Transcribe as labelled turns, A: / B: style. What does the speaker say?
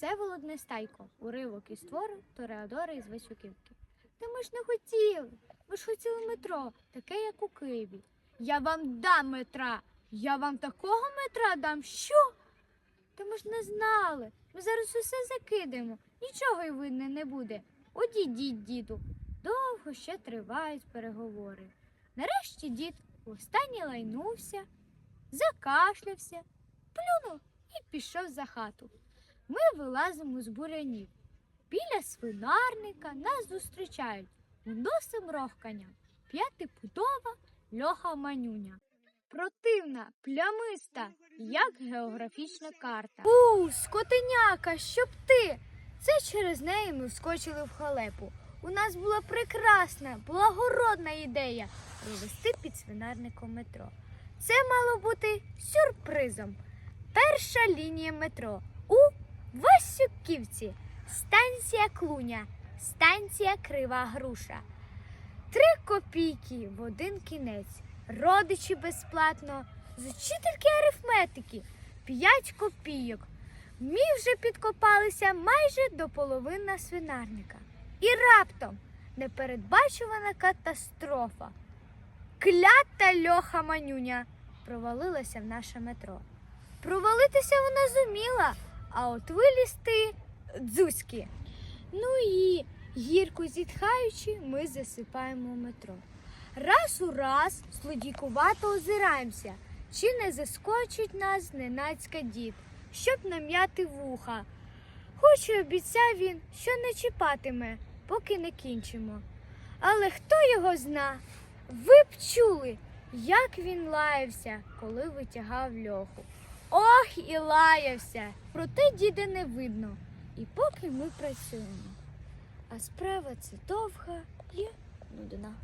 A: Всеволод Нестайко, уривок із твору Тореадори із Васюківки. Та ми ж не хотіли. Ми ж хотіли метро, таке, як у Києві. Я вам дам метра. Я вам такого метра дам. Що? Та ми ж не знали. Ми зараз усе закидаємо. Нічого й видно не буде. Одійдіть, діду. Довго ще тривають переговори. Нарешті дід востаннє лайнувся, закашлявся, плюнув і пішов за хату. Ми вилазимо з бурянів. Біля свинарника нас зустрічають носом рохкання, п'ятипудова льоха манюня. Противна, плямиста, як географічна карта. У, скотиняка, щоб ти. Це через неї ми вскочили в халепу. У нас була прекрасна, благородна ідея провести під свинарником метро. Це мало бути сюрпризом. Перша лінія метро Васюківці, станція Клуня, станція Крива Груша. Три копійки в один кінець. Родичі безплатно, з учительки арифметики п'ять копійок. Ми вже підкопалися майже до половини свинарника. І раптом непередбачувана катастрофа. Клята льоха манюня провалилася в наше метро. Провалитися вона зуміла, а от вилізти дзузьки. Ну і гірко зітхаючи, ми засипаємо метро. Раз у раз злодійкувато озираємося, чи не заскочить нас зненацька дід, щоб нам'яти вуха. Хоч і обіцяв він, що не чіпатиме, поки не кінчимо. Але хто його зна? Ви б чули, як він лаявся, коли витягав льоху. Ох і лаявся. Проте діда не видно. І поки ми працюємо. А справа це довга і нудна.